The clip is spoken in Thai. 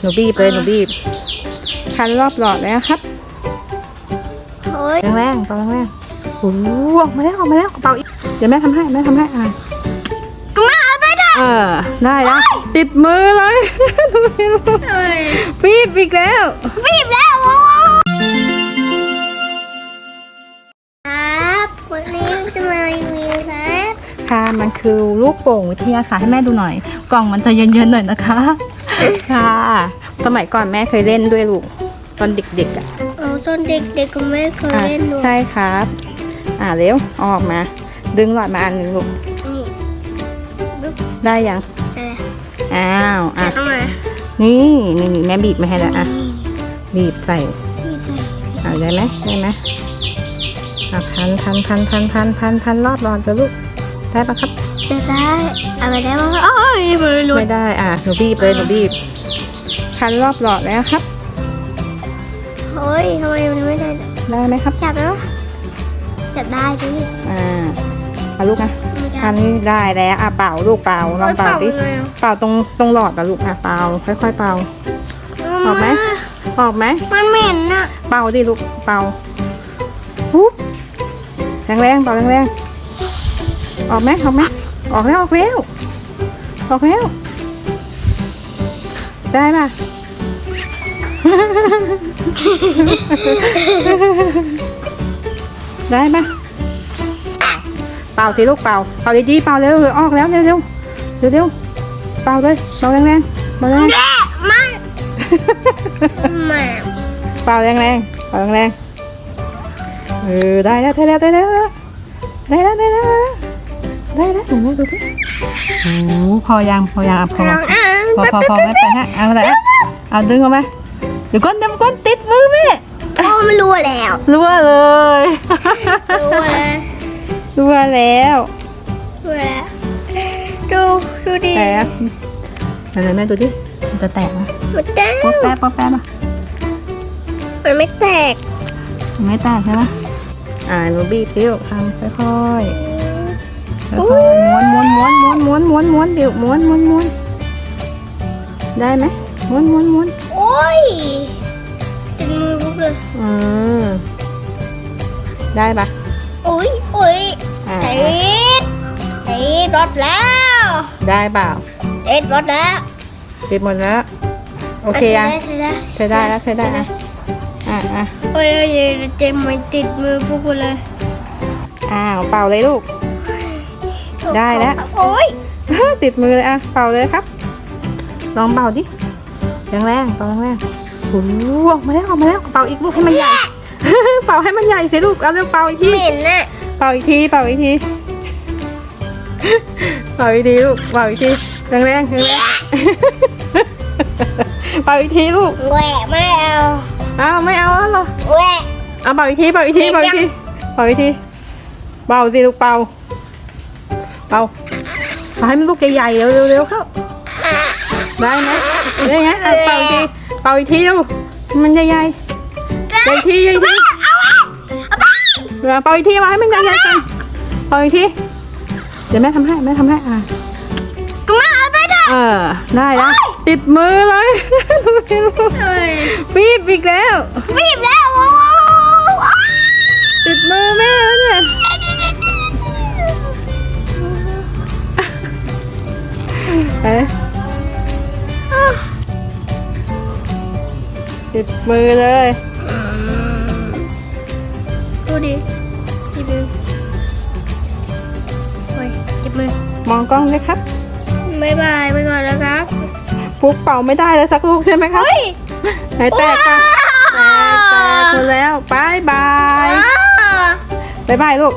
หนูบีบเลยหนูบีบคันรอบหลอดเลยนะครับเฮ้ยแรงๆเป่าแรงๆโอ้โหออกมาแล้วออกมาแล้วเป่าอีกเดี๋ยวแม่ทำให้แม่ทำให้อะมาเอาไปได้เออได้แล้วติดมือเลยเฮ้ยบีบอีกแล้วบีบแล้วโอ้โหครับวันนี้จะมารีวิวครับค่ะมันคือลูกโป่งวิทยาศาสตร์ให้แม่ดูหน่อย กล่องมันจะเย็นๆหน่อยนะคะ ค่ะ สมัยก่อนแม่เคยเล่นด้วยลูก ตอนเด็กๆอะเอาตอนเด็กๆก็ไม่เคยอะเล่นด้วยใช่ครับ อ่าเร็วเอาออกมา ดึงหลอดมาอันหนึ่งลูก นี่บึ๊บได้ยัง อะไรอ้าว อะ เอามานี่นี่นี่แม่บีบมาให้แล้วอะ นี่บีบใส่ นี่ใส่อ่าได้ไหมได้ไหมอะพันพันพันพันพันพันพันรอบหลอดเลยลูก ได้ปะครับจะได้เอาไปได้บ้างโอ้ยมันหลุดไม่ได้อะหนูบีบเลยหนูบีบพันรอบหลอดแล้วครับเฮ้ยทำไมมันไม่ได้ได้ไหมครับจับแล้วจับได้ดิอ่าเอาลูกนะไม่ได้อันนี้ได้แล้วอะเป่าลูกเป่าลองเป่าดิเลยอะเป่าตรงตรงหลอดอะลูกอะเป่าค่อย ๆ เป่าออกไหมออกไหมมันเหม็นอะเป่าดิลูกเป่าปุ๊บแรงแรงๆเป่าแรงแรงๆ ออกไหมออกไหมออกแล้วออกแล้วออกแล้วได้ป่ะได้ป่ะเป่าสิลูกเป่าเป่าดีๆเป่าเร็วๆออกแล้วเร็วๆเร็วๆเป่าเลยเป่าแรงแรงๆเป่าแรงแย่มากแม่เป่าแรงแรงๆเป่าแรงๆเออได้แล้วได้แล้วได้แล้วได้แล้วได้แล้ว ได้แล้วได้แล้วดูสิโอ้โหพอยังพอยังอะพอลองอ่านพอพอพอไม่ไปฮะเอาอะไรอะเอาดึงออกมาเดี๋ยวก้นเดี๋ยวก้นติดมือแม่โอ้มันรัวแล้วรั่วเลยรัวแล้วรั่วแล้วรัวแล้วดูดูดิแตกอะไรแม่ดูดิมันจะแตกไหมมันแตกป๊อกแป๊บป๊อกแป๊บอะมันไม่แตกมันไม่แตกใช่ไหมอ่าหนูบีบซิวทำค่อยๆค่อยๆ ม้วนม้วนม้วนม้วนม้วนม้วนม้วนเดี๋ยวม้วนม้วนม้วนได้ไหมม้วนม้วนม้วนโอ้ยติดมือปุ๊บเลยอืมได้ปะโอ้ยโอ้ยอ่าติดติดรถแล้ว ได้เปล่าติดรถแล้วติดหมดแล้วโอเคยังใช่ได้ใช้ได้แล้วใช้ได้แล้วอะอะโอ้ยโอ้ยเจ็บมันติดมือปุ๊บเลยอ้าวเป่าเลยลูก ได้แล้ว โอ้ยติดมือเลยอะเป่าเลยครับ ลองเป่าดิแรงแรงๆเป่าแรงๆโอ้โหออกมาแล้วออกมาแล้วเป่าอีกลูกให้มันใหญ่ เป่าให้มันใหญ่สิลูกเอาเร็วเป่าอีกทีเหม็นน่ะเป่าอีกทีเป่าอีกทีเป่าอีกทีลูกเป่าอีกทีแรงแรงๆแรงๆเป่าอีกทีลูกแหวะไม่เอาอ้าวไม่เอาแล้วเหรอแหวะเอาเป่าอีกทีเป่าอีกทีเป่าอีกทีเป่าอีกทีเป่าสิลูกเป่า เป่าเป่าให้มันลูกใหญ่ๆเร็วๆเร็วเข้าได้ไหมได้ไงเอาเป่าอีกทีเป่าอีกทีลูกมันใหญ่ๆใหญ่ทีใหญ่ทีเอาไว้เอาไปเดี๋ยวเป่าอีกทีมาให้มันใหญ่ๆกันเป่าอีกทีเดี๋ยวแม่ทำให้แม่ทำให้อะมาเอาไปเถอะเออได้แล้วติดมือเลยเฮ้ยบีบอีกแล้วบีบแล้ว ติดมือเลยดูดิจิบมือโอ้ยจิบมือ มองกล้องเลยครับบายบายไปก่อนแล้วครับฟุกเป่าไม่ได้เลยสักลูกใช่ไหมครับเฮ้ยไหนแตกกันแตกแตกหมดแล้วบายบายว้าวบายบายลูก